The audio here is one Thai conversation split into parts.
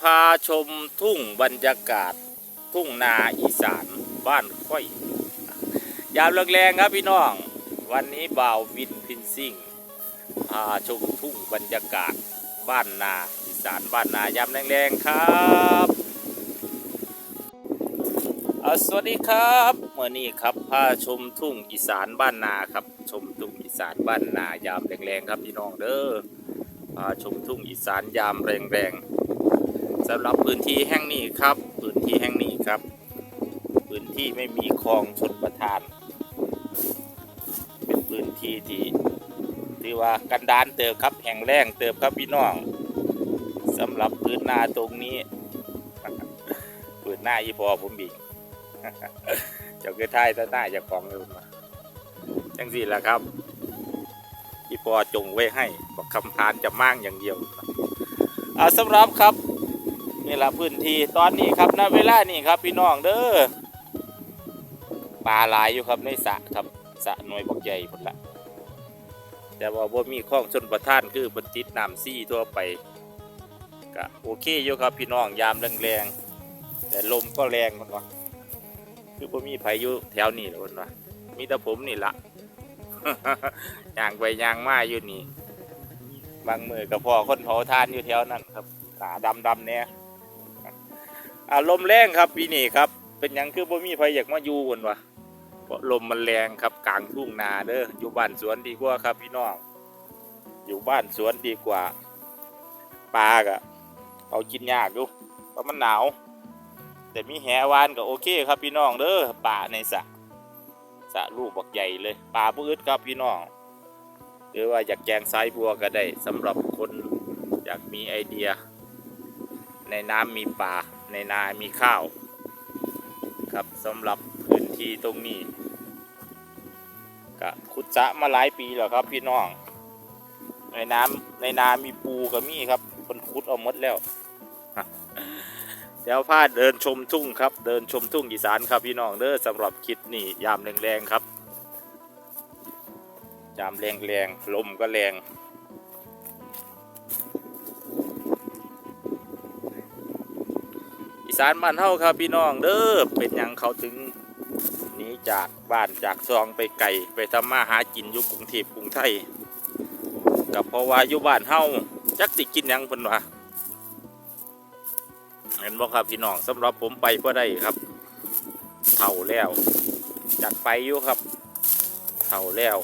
พาชมทุ่งบรรยากาศ ทุ่งนาอีสานบ้านค่อย ยามแรงๆครับพี่น้อง วันนี้บ่าววินพินซิ่งพาชมทุ่งบรรยากาศบ้านนาอีสานบ้านนายามแรงๆครับสวัสดีครับเมื่อนี้ครับพาชมทุ่งอีสานบ้านนาครับ ชมทุ่งอีสานบ้านนายามแรงๆครับพี่น้องเด้อพาชมทุ่งอีสานยามแรงๆ สำหรับพื้นที่แห่งนี้ครับ พื้นที่แห่งนี้ครับ พื้นที่ไม่มีคลองชนประทาน เป็นพื้นที่ที่ที่ว่ากันดานเติบครับแห่งแรงเติบครับพี่น้องสำหรับพื้นนาตรงนี้พื้นหน้าอีพอผมบิงเจ้าคือไทยต้นหน้าจะของเลยมาจังสี่ละครับที่พอจงไว้ให้บอกคำพานจะมั่งอย่างเดียวสำหรับครับ นี่ละพื้นที่ตอนนี้ครับณเวลานี่ครับพี่น้องเด้อปลาหลายอยู่ครับในสระครับสระหน่วยบักใหญ่พุ่นละแต่ว่าบ่มีข้องชนประทานคือบนติดน้ำซี่ทั่วไปก็โอเคอยู่ครับพี่น้องยามแรงๆแต่ลมก็แรงคนวะคือบ่มีพายุแถวนี้หละคนวะมีแต่ผมนี่ละย่างไปย่างมาอยู่นี่บางมือกับพ่อคนเผาทานอยู่แถวนั้นครับตาดำดำๆเนี่ย อารมณ์แรงครับปีนี้ครับ เป็นยังคือบ่มีใครอยากมาอยู่คนวะเพราะลมมันแรงครับกลางทุ่งนาเด้ออยู่บ้านสวนดีกว่าครับพี่น้องอยู่บ้านสวนดีกว่าปลากะเอากินยากอยู่เพราะมันหนาว แต่มีแหวานก็โอเคครับพี่น้องเด้อป่าในสระสระลูกบักใหญ่เลยปลาปื้ดครับพี่น้องหรือว่าอยากแกงไซบัวก็ได้สำหรับคนอยากมีไอเดีย ในน้ำมีปลา ในนามีข้าว ครับสำหรับพื้นที่ตรงนี้ก็ขุดสะมาหลายปีแล้วครับพี่น้อง ในน้ำในนามีปูก็มีครับคนขุดเอาหมดแล้ว เดี๋ยวพาเดินชมทุ่งครับ เดินชมทุ่งอีสานครับพี่น้องเด้อสำหรับคลิปนี้ยามแรงๆครับ ยามแรงๆลมก็แรง สานบ้านเฮาครับพี่น้องเด้อเป็นยังเขาถึงหนีจากบ้านจากซองไปไก่ไปทำมาหากินอยู่กรุงเทพกรุงไทยกับเพราะว่าอยู่บ้านเฮาจักสิกินยังเพิ่นว่าเห็นบ่ครับพี่น้องสำหรับผมไปก็ได้ครับเท่าแล้วจากไปอยู่ครับเท่าแล้ว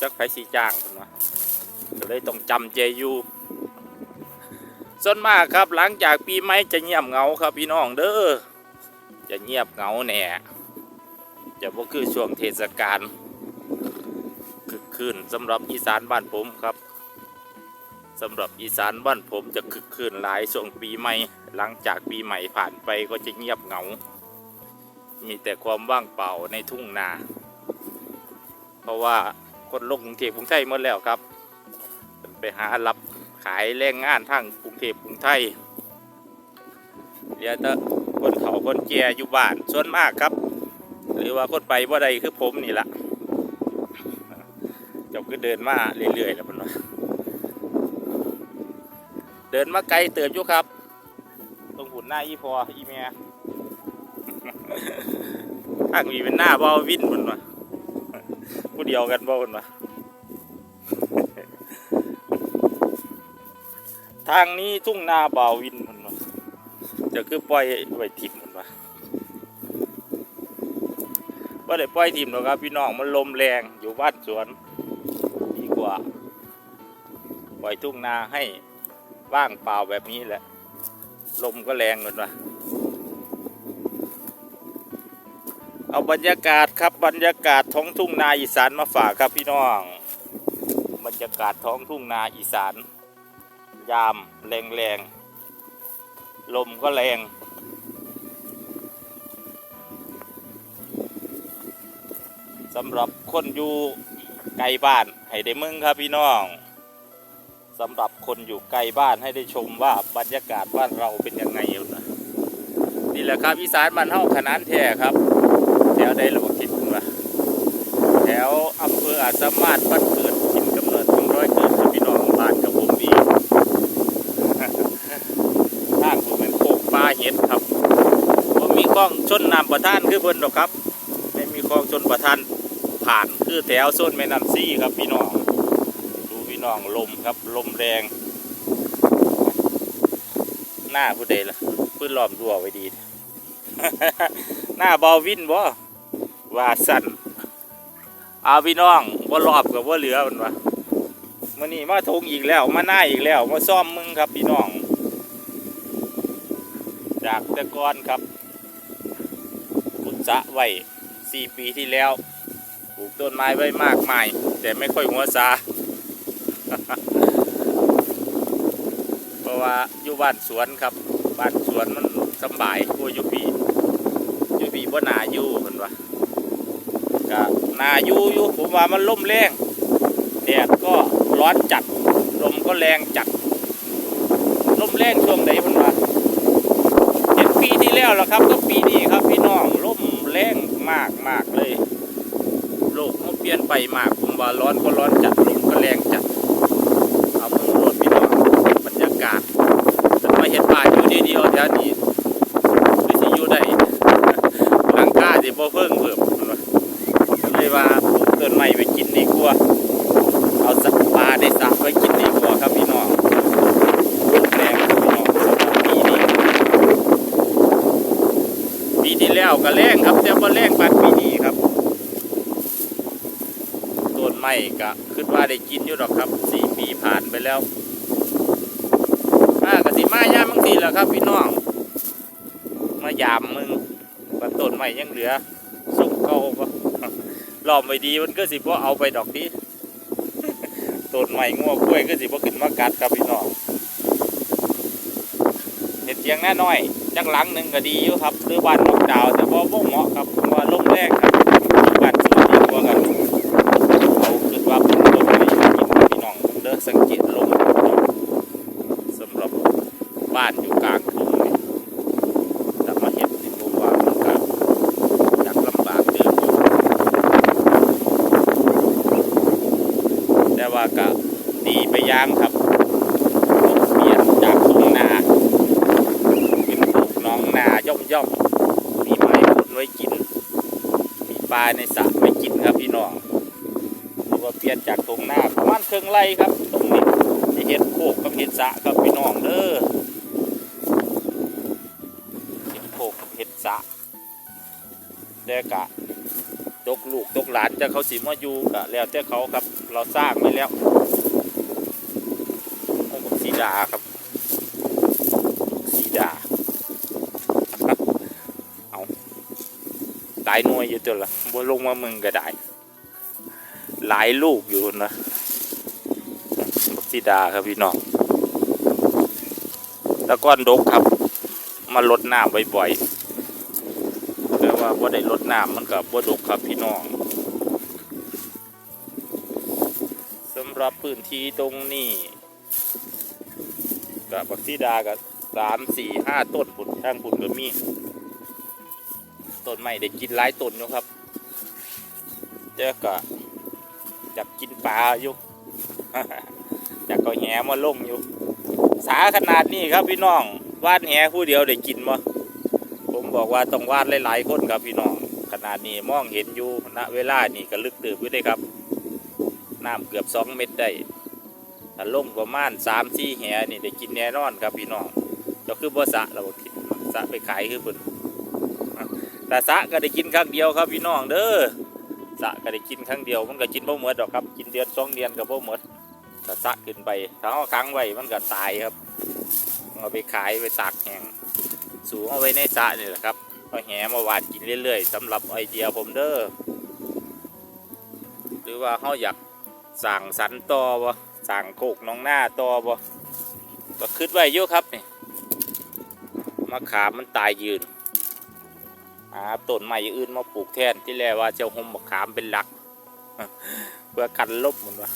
จักไปสีจ้างคนวะก็เลยต้องจำเจอยู่ ส่วนมากครับหลังจากปีใหม่จะเงียบเหงาครับพี่น้องเด้อจะเงียบเหงาแน่จะบ่คือช่วงเทศกาลคึกคืนสำหรับอีสานบ้านผมครับสำหรับอีสานบ้านผมจะคึกคืนหลายช่วงปีใหม่ หลังจากปีใหม่ผ่านไปก็จะเงียบเหงา มีแต่ความว่างเปล่าในทุ่งนา เพราะว่าคนลงกรุงเทพกรุงไทยหมดแล้วครับ ไปหารับ ขายแรงงานทั้งกรุงเทพกรุงไทยเหลือแต่คนเขาคนแก่อยู่บ้านส่วนมากครับ หรือว่าคนไปว่าใดคือผมนี่ละเจบก็เดินมาเรื่อยๆแล้วมันว่าเดินมาไกลเติบอยู่ครับ ตรงหุ่นหน้าอีพออีเมียทางมีเป็นหน้าเบาวินบนวะผู้เดียวกันบ่บนวะ ทางนี้ทุ่งนาเบาวินบนวะจะคือปล่อยไว้ทิมบนวะว่าได้ปล่อยทิมหรอกครับพี่น้องมันลมแรงอยู่บ้านสวนดีกว่า ปล่อยทุ่งนาให้ว่างเปล่าแบบนี้แหละ ลมก็แรงเหมือนว่าเอาบรรยากาศครับบรรยากาศท้องทุ่งนาอีสานมาฝากครับพี่น้อง บรรยากาศท้องทุ่งนาอีสาน ยามแรงแรงๆลมก็แรง สำหรับคนอยู่ไกลบ้านให้ได้มึงครับพี่น้องสำหรับคนอยู่ไกลบ้านให้ได้ชมว่าบรรยากาศบ้านเราเป็นยังไงอยู่นะนี่แหละครับอีสานบ้านเฮาขนานแท้ครับ แถวได้ระบบคิดคุณว่าแถวอำเภออาจสามารถบ้านเกิดกินกำเนิดของร้อยเกิดกับพี่น้องบ้านกับผมอีก ทางผมเป็น ห็ดครับบ่มีคล องชนน้ำประทานคือเพิ่นดอกครับไม่มีคลองชนประทานผ่านคือแถวโซนแม่น้ำซี่ครับพี่น้องดูพี่น้องลมครับลมแรง หน้าผู้ใดล่ะพื่นล้อมรั้วไว้ดี หน้าบอวินบ่ว่าสั่นอาพี่น้องบ่รอบกับว่าเหลือมันวะมื่อนี้มาทงอีกแล้วมาหน้าอีกแล้วมาซ่อมมึงครับพี่น้อง จากต่ก่อนครับ สะไว้สี่ปีที่แล้วปลูกต้นไม้ไว้มากมาย แต่ไม่ค่อยหัวซาเพราะว่าอยู่บ้านสวนครับบ้านสวนมันสบายกว่าอยู่พี่อยู่พี่บ่นาอยู่เพิ่นว่าก็นาอยู่อยู่ผมว่ามันลมแรงแดดก็ร้อนจัดลมก็แรงจัดลมแรงช่วงไหนเพิ่นว่าเจ็ดปีที่แล้วแล้วครับก็ปีนี้ครับพี่น้องลมแรง มากมากเลย โลกมันเปลี่ยนไปมากผมว่าร้อนก็ร้อนจัดลมก็แรงจัด เอามือรถพี่น้องบรรยากาศแต่มาเห็นป่าอยู่เดียวแถวนี้ไม่สิอยู่ได้หลังคาสิบ่เพิ่งเพิ่มเลยว่าปลูกต้นไม้ไปกินดีกว่าสักปลาได้สักไว้กินดีกว่าครับพี่น้องลมแรงครับพี่น้องปีนี้ปี ที่แล้วก็แรงครับแต่บ่แรงปานปีนี้ครับต้นไม้ก็คิดว่าได้กินอยู่หรอกครับสี่ปีผ่านไปแล้วมากสิมาย่ามบางทีแหละครับพี่น้อง มายามมึงว่าต้นไม้ยังเหลือสุกเก่าปะล้อมไว้ดีมันก็สิบ่เอาไปดอกดีต้นไม้งัวกล้วยก็สิบ่ขึ้นมากัดครับพี่น้องเห็ดเทียงแน่น้อย จักหลังหนึ่งก็ดีอยู่ครับหรือบ้านนกดาว แต่ว่าบ่เหมาะครับว่าลมแรงครับบ้านสวนดีกว่ากันเขาคิดว่าเป็นลมในกินพี่น้องเด้อสังเกตลมสำหรับบ้านอยู่กลางทุ่งนี่แต่มาเห็นนี่ผมว่ามันก็อยากลำบากเดิมอยู่แต่ว่าก็ดีไปอยางครับเปลี่ยนจากทุ่งนาเป็นปลูกหน้องนาย่อมย่อมๆมีไม้ผลไว้กิน มีปลาในสระไว้กินครับพี่น้องหรือว่าเปลี่ยนจากตรงหน้าประมาณเครื่องไร่ครับ ตรงนี้จะเห็ดโคกกับเห็ดสะครับพี่น้องเด้อเห็ดโคกกับเห็ดสะแต่กะตกลูกตกหลานจะเขาสิมาอยู่กะแล้วแต่เขาครับ เราสร้างไว้แล้วโอ้บักสีดาครับสีดา เอา หลายหน่วยอยู่ตัวละบ่ลงมามึงก็ได้ หลายลูกอยู่นะบักซีดาครับพี่น้องแล้วก้อนดกครับ มาลดน้ำบ่อยๆแต่ว่าบ่ได้ลดน้ำมันกับบ่ดกครับพี่น้องสำหรับพื้นที่ตรงนี้กับบักซีดากับสามสี่ห้าต้นผุนทางผุนก็มี ต้นใหม่ได้กินหลายต้นอยู่ครับเจ้าก็อยากกินปลาอยู่อยากก็แหมาลงอยู่ สาขนาดนี้ครับพี่น้องวาดแหผู้เดียวได้กินบ่ผมบอกว่าต้องวาดหลายๆคนครับพี่น้องขนาดนี้มองเห็นอยู่ณเวลานี่ก็ลึกตื่นไว้ได้ครับน้ำเกือบสองเมตรได้ถ้าลงประมาณสามสี่แหนี่ได้กินแน่นอนครับพี่น้องก็คือบ่สะเราบ่คิดสะไปขายคือเพิ่น แต่สะก็ได้กินครั้งเดียวครับพี่น้องเด้อสะก็ได้กินครั้งเดียวมันก็กินบ่หมดดอกครับ กินเดือนสองเดือนก็บ่หมดก็สะขึ้นไปถ้าเอาค้างไว้มันก็ตายครับเอาไปขายไปตากแห้งสูงเอาไว้ในสะนี่แหละครับเอาแหมาหวานกินเรื่อยๆสำหรับไอเดียผมเด้อหรือว่าเขาอยากสั่งสรรต่อบ่สั่งโคกน้องหน้าต่อบ่ก็คิดไว้อยู่ครับนี่มะขามมันตายยืน หาต้นไม้อื่นมาปลูกแทนที่แรกว่าเจะห่มมะขามเป็นหลัก เพื่อกันลบมันวะ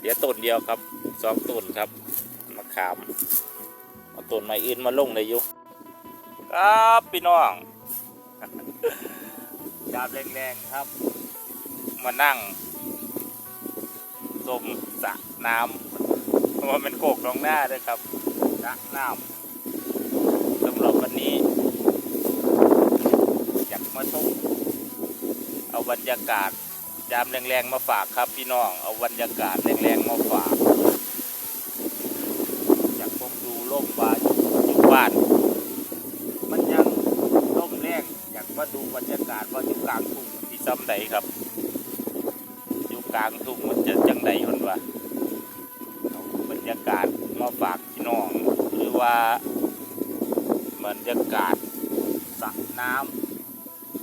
เดี๋ยวต้นเดียวครับสองต้นครับมะขามเอาต้นไม้อื่นมาลงเลยอยู่ครับพี่น้องยามแรงๆครับ มานั่งชมสระน้ำเพราะว่าเป็นโคกน้องหน้าด้วยครับสระน้ำสำหรับบรรนี้ มาชมเอาบรรยากาศยามแรงๆมาฝากครับพี่น้อง เอาบรรยากาศแรงๆมาฝากอยากผมดูร่มวาอยู่บ้าน มันยังร่มแรงอยากมาดูบรรยากาศว่าอยู่กลางทุ่งที่ซ้ำใดครับอยู่กลางทุ่งมันจะจังใดคนวะเอาบรรยากาศมาฝากพี่น้อง หรือว่าบรรยากาศสระน้ำ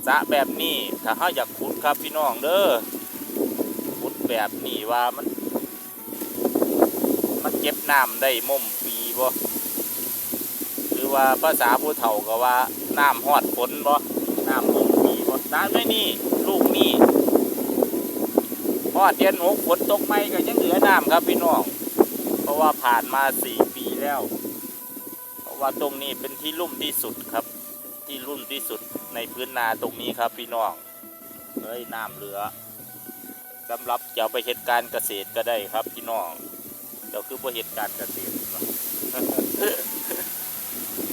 สะแบบนี้ถ้าเขาอยากขุดครับพี่น้องเด้อขุดแบบนี้ว่ามัน มันเก็บน้ำได้ม่มปีบ่หรือว่าภาษาผู้เฒ่าก็ว่าน้ำฮอดฝนบ่น้ำม่มปีบ่ตามไม่นี่ลูกนี่ฮอดเดือนหกฝนตกไม่ก็ยังเหลือน้ำครับพี่น้อง เพราะว่าผ่านมาสี่ปีแล้ว เพราะว่าตรงนี้เป็นที่ลุ่มที่สุดครับ ที่ลุ่มที่สุด ในพื้นนาตรงนี้ครับพี่น้องเฮ้ยน้ำเหลือสำหรับจะเอาไปเหตุการเกษตรก็ได้ครับพี่น้องเดี๋ยวคือบ่เหตุการณ์เกษตร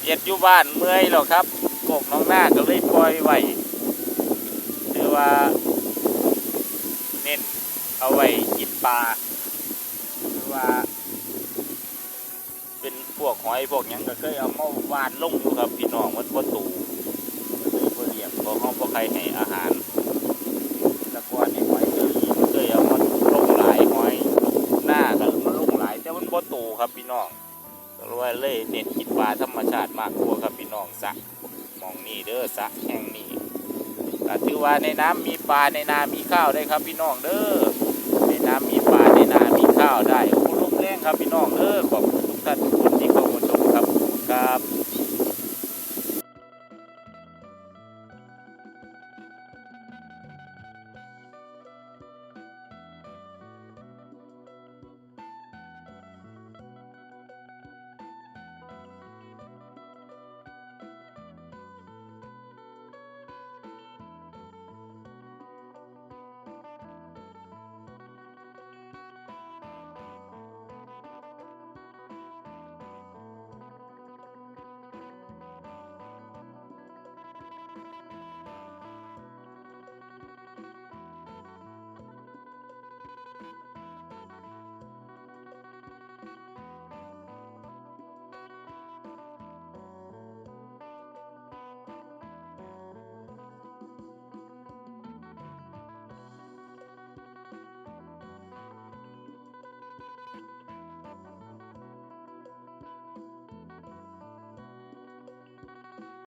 เฮ็ดอยู่บ้านเมื่อยแล้วครับกกน้องหน้าก็เลยปล่อยไว้หรือว่า เน้นเอาไว้กินปลาหรือว่า เป็นพวกหอยพวกหยังก็เคยเอามาวานลงอยู่ครับพี่น้องมันบ่ตูก็เลย บ่เรียบเพราะเฮาบ่ใครให้อาหารแตะกอนนี่หอยเคยเคยเอามาลงหลายหอยหน้าก็มันลงหลายแต่มันบ่โตครับพี่น้องก็เลยว่าเลยเน้นกินปลาธรรมชาติมากกว่าครับพี่น้องสะมองนี่เด้อสะแห่งนี้ก็ถือว่าในน้ำมีปลาในนามีข้าวได้ครับพี่น้องเด้อในน้ำมีปลาในนามีข้าวได้โอ้ลมแรงครับพี่น้องเด้อขอบคุณทุกท่านทุกคน